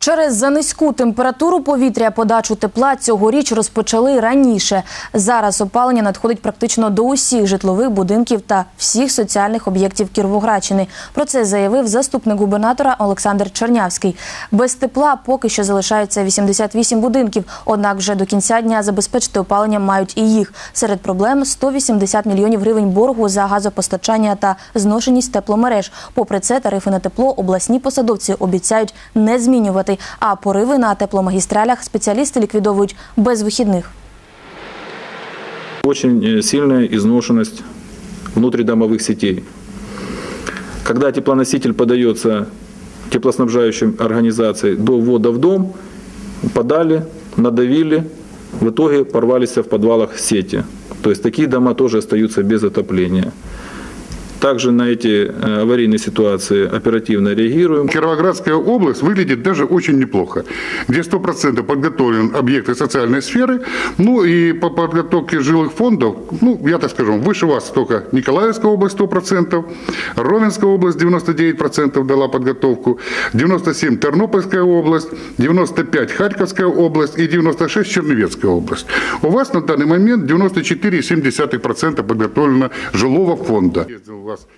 Через занизьку температуру повітря подачу тепла цьогоріч розпочали раніше. Зараз опалення надходить практично до усіх житлових будинків та всіх соціальних об'єктів Кіровоградщини. Про це заявив заступник губернатора Олександр Чернявський. Без тепла поки що залишаються 88 будинків. Однак вже до кінця дня забезпечити опаленням мають і їх. Серед проблем 180 мільйонів гривень боргу за газопостачання та зношеність тепломереж. Попри це, тарифи на тепло обласні посадовці обіцяють не змінювати. А пориви на тепломагістралях спеціалісти ліквідовують без вихідних. Очень э, сильная изношенность внутридомовых сетей. Когда теплоноситель подается теплоснабжающим организацией до ввода в дом, подали, надавили, в итоге порвались в подвалах сети. То есть такие дома тоже остаются без отопления. Также на эти э, аварийные ситуации оперативно реагируем. Кировоградская область выглядит даже очень неплохо, где 100% подготовлен объекты социальной сферы, ну и по подготовке жилых фондов, ну, я так скажу, выше вас только Николаевская область 100%, Ровенская область 99% дала подготовку, 97 Тернопольская область, 95 Харьковская область и 96 Черновецкая область. У вас на данный момент 94,7% подготовлено жилого фонда. aguas